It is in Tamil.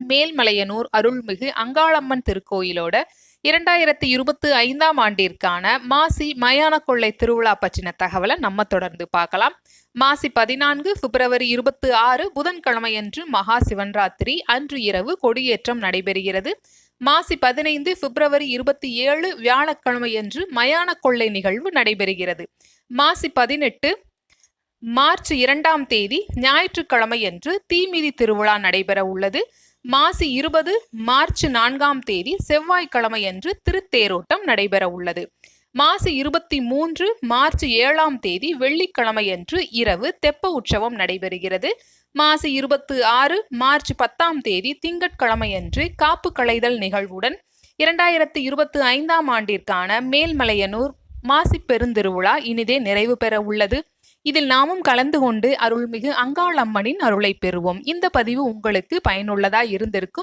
மேல்மலையனூர் அருள்மிகு அங்காளம்மன் திருக்கோயிலோட இரண்டாயிரத்தி இருபத்தி ஐந்தாம் ஆண்டிற்கான மாசி மயான கொள்ளை திருவிழா பற்றின தகவலை நம்ம தொடர்ந்து பார்க்கலாம். மாசி பதினான்கு பிப்ரவரி இருபத்தி ஆறு புதன்கிழமையன்று மகா சிவன்ராத்திரி அன்று இரவு கொடியேற்றம் நடைபெறுகிறது. மாசி பதினைந்து பிப்ரவரி இருபத்தி ஏழு வியாழக்கிழமையன்று மயான கொள்ளை நிகழ்வு நடைபெறுகிறது. மாசி பதினெட்டு மார்ச் இரண்டாம் தேதி ஞாயிற்றுக்கிழமையன்று தீமிதி திருவிழா நடைபெற உள்ளது மாசி இருபது மார்ச் நான்காம் தேதி செவ்வாய்க்கிழமையன்று திருத்தேரோட்டம் நடைபெற உள்ளது மாசி இருபத்தி மூன்று மார்ச் ஏழாம் தேதி வெள்ளிக்கிழமையன்று இரவு தெப்ப உற்சவம் நடைபெறுகிறது. மாசி இருபத்தி ஆறு மார்ச் பத்தாம் தேதி திங்கட்கிழமையன்று காப்பு களைதல் நிகழ்வுடன் இரண்டாயிரத்தி இருபத்தி ஐந்தாம் ஆண்டிற்கான மேல்மலையனூர் மாசி பெருந்திருவிழா இனிதே நிறைவு பெற உள்ளது. இதில் நாமும் கலந்து கொண்டு அருள்மிகு அங்காளம்மனின் அருளை பெறுவோம். இந்த பதிவு உங்களுக்கு பயனுள்ளதாக இருந்திருக்கும்.